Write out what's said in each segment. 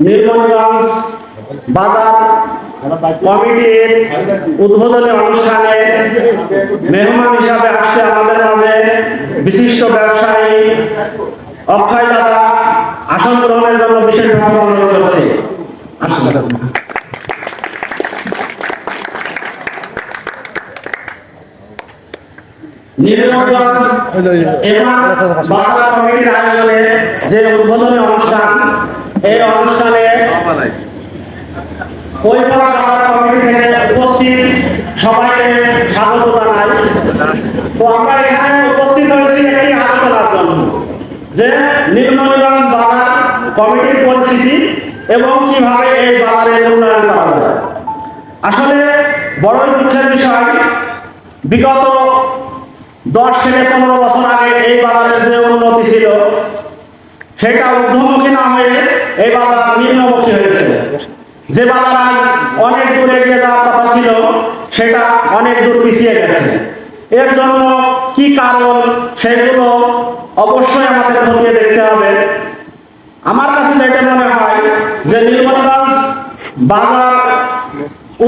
নির্মলগঞ্জ বাজার কমিটির উদ্বোধনী অনুষ্ঠানে মেহমান হিসাবে আসছে আমাদের মাঝে বিশিষ্ট ব্যবসায়ী অক্ষয় দাদা। আসন গ্রহণের জন্য বিশেষভাবে অনুরোধ করছি। যে উদ্বোধনী অনুষ্ঠান এই অনুষ্ঠানে কৈপাড়া বাংলা কমিটি থেকে উপস্থিত সবাইকে স্বাগত জানাই। তো আমরা এখানে উপস্থিত হয়েছি একটি আলোচনার জন্য যে নির্মলগঞ্জ বাজার কমিটির পরিস্থিতি এবং কীভাবে এই বাজারের উন্নয়ন করা যায়। আসলে বড়ই দুঃখের বিষয়, বিগত দশ থেকে পনেরো বছর আগে এই বাজারের যে উন্নতি ছিল সেটা ঊর্ধ্বমুখী না হয়ে এই বাজার নিম্নমুখী হয়েছে। যে বাজার আজ অনেক দূর এগিয়ে যাওয়ার কথা ছিল, সেটা অনেক দূর পিছিয়ে গেছে। এর জন্য কি কারণ সেগুলো অবশ্যই আমাদের খতিয়ে দেখতে হবে। আমার কাছে যেটা মনে হয় যে নির্মলগঞ্জ বাজার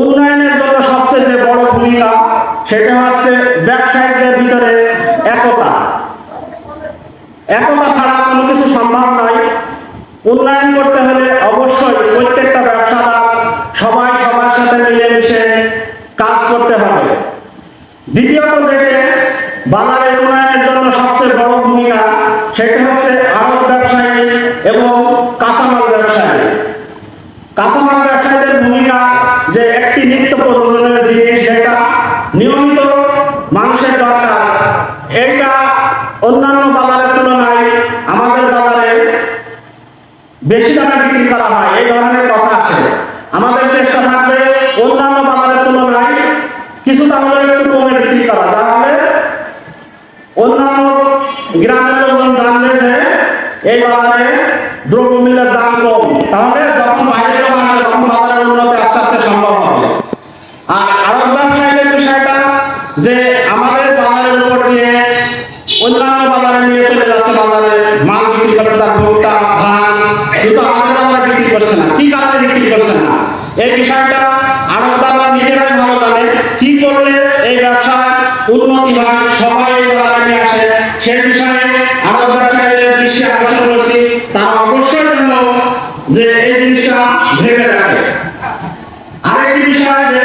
উন্নয়নের জন্য সবচেয়ে যে বড় ভূমিকা, সেটা হচ্ছে ব্যবসায়ীদের ভিতরে একতা। একতা ছাড়া কোনো কিছু সম্ভব নয় উন্নয়ন করতে হলে অবশ্যই প্রত্যেকটা ব্যবসাদার সবাই সবার সাথে মিলেমিশে কাজ করতে হবে। দ্বিতীয়ত যেটি বাজারের উন্নয়নের জন্য সবচেয়ে বড় ভূমিকা সেটা হচ্ছে আড়ত ব্যবসায়ী এবং কাঁচামাল ব্যবসায়ী। কাঁচামাল ব্যবসায়ীদের ভূমিকা যে একটি নিত্য প্রয়োজনীয় জিনিস সেটা নিয়মিত মানুষের দরকার, এইটা অন্যান্য বাজারের তুলনায় আমাদের বাজারে বেশি দামে বিক্রি করা হয়, এই ধরনের কথা আসে। আমাদের চেষ্টা থাকবে অন্যান্য বাজারের তুলনায় কিছুটা হলেও একটু কমে বিক্রি করা। তাহলে অন্যান্য গ্রামের লোকজন জানবে যে এই বাজারে দ্রব্যমূল্যের দাম কম। তাহলে যখন বাইরে আসবে তখন বাজারের উন্নতি আস্তে আস্তে সম্ভব হবে। আর আরও ব্যবসায়ীদের বিষয়টা যে আমাদের বাজারের উপর দিয়ে অন্যান্য বাজারে নিয়ে চলে যাচ্ছে বাজারে মাল বিক্রি করতে তার ভুট্টা ধান কিন্তু আমাদের বাজারে বিক্রি করছে না কি কারণে বিক্রি করছে না এই বিষয়টা আড়তদাররা নিজেরাই ভালো কি করলে এই উন্নতি হয়, সবাই আসে। সেই বিষয়ে দৃষ্টি আকর্ষণ করছি। তারা অবশ্যই যেন যে এই জিনিসটা ভেবে রাখে আরেকটি বিষয় যে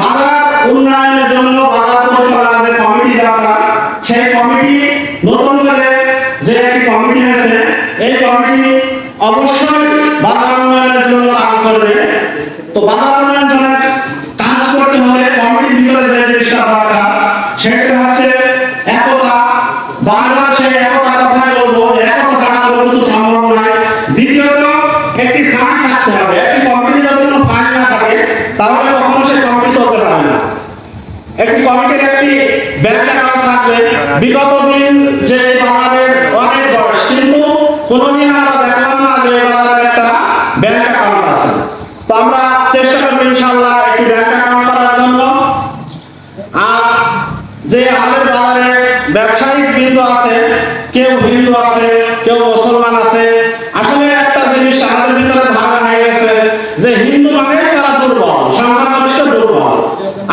বাজার উন্নয়নের জন্য বাজার যে কমিটি দরকার সেই কমিটি নতুন করে যে একটি কমিটি আছে এই কমিটি অবশ্যই বাজার উন্নয়নের জন্য কাজ করবে। তো বাজার উন্নয়নের জন্য কাজ করতে হলে কমিটির ভিতরে যে জিনিসটা দরকার, সেটা হচ্ছে একতা। বারবার সেই একতার কথাই বলব, একতা ছাড়া কোনো কিছু সম্ভব নয়। দ্বিতীয়ত, একটি ফান্ড থাকতে হবে। একটি কমিটির যদি কোনো ফান্ড না থাকে, তাহলে কখনো সেই কমিটি চলতে পারে না। একটি কমিটির একটি ব্যাংক অ্যাকাউন্ট থাকবে। বিগত দিন যে এই বাজারের অনেক বয়স কিন্তু কোনোদিন আমরা দেখলাম না যে এই বাজারে একটা ব্যাংক অ্যাকাউন্ট আছে তো আমরা চেষ্টা করব ইনশাল্লাহ একটি ব্যাংক অ্যাকাউন্ট করার জন্য আর যে আমাদের বাজারে ব্যবসায়িক বিন্দু আছে, কেউ হিন্দু আছে, কেউ মুসলমান আছে। আসলে একটা জিনিস আমাদের ভিতরে ধারণা হয়ে গেছে যে হিন্দু মানে তারা দুর্বল সংখ্যাগরিষ্ঠ দুর্বল।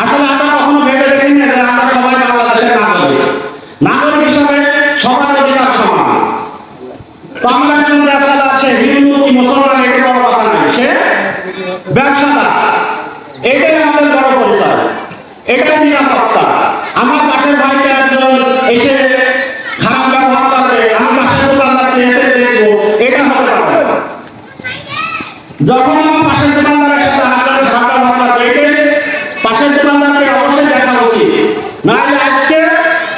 আসলে আমরা কখনো ভেবে দেখি না যে আমরা সবাই বাংলাদেশের নাগরিক। নাগরিক হিসাবে সবার অধিকার সমান। তো আমরা একজন ব্যবসাদার, সে হিন্দু কি মুসলমান, এটা বড় কথা নয়। সে ব্যবসাদার। এটাই আমাদের বড় পরিচয়। এটাই নিরাপত্তা। আমার পাশের বাড়িতে একজন এসে খারাপ ব্যবহার করবে আমি পাশের দোকানদার চেয়ে এসে দেখব, এটা হতে পারে না। যখন আমার পাশের দোকানদারের সাথে আপনার খারাপ ব্যবহার করবে এটাই পাশের দোকানদারকে অবশ্যই দেখা উচিত নাহলে আজকে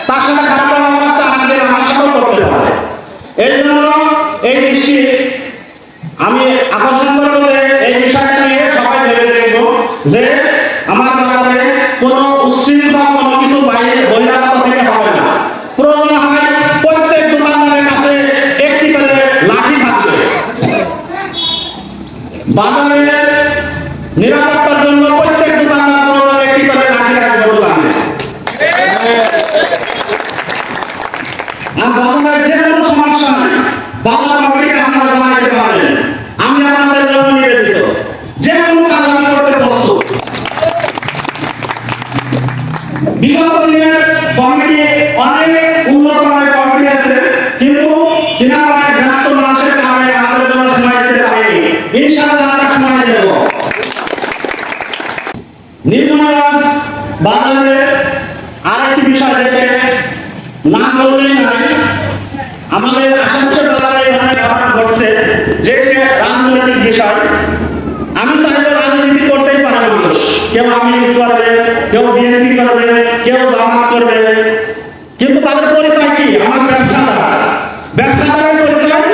তার সাথে খারাপ ব্যবহার করছে আমাদের আমার সাথেও করতে পারে এই জন্য এই দৃষ্টি আমি আকর্ষণ করব যে এই বিষয়টা নিয়ে সবাই ভেবে দেখব যে বাজারের নিরাপত্তার জন্য প্রত্যেক দোকানদার কোনো একটি করে রাখি রাখবে দোকানে আর বাজারের যে কোনো সমস্যা নাই বাজার কমিটিকে আপনারা জানাইতে পারেন আমি আপনাদের জন্য নিবেদিত। যে কোনো কাজ আমি করতে প্রস্তুত। বিগত দিনের কমিটি অনেক আজহারের আরেকটি বিষয় থেকে না বললেই নাই আমাদের আশেপাশে বাজারে এখানে ঘটনা ঘটছে, যে রাজনৈতিক বিষয়, আমি চাইলে রাজনীতি করতেই পারে মানুষ। কেউ আমি করবে, কেউ বিএনপি করবে, কেউ জামা করবে। কিন্তু তাদের পরিচয় কি? আমার ব্যবসাদার। ব্যবসাদারের পরিচয়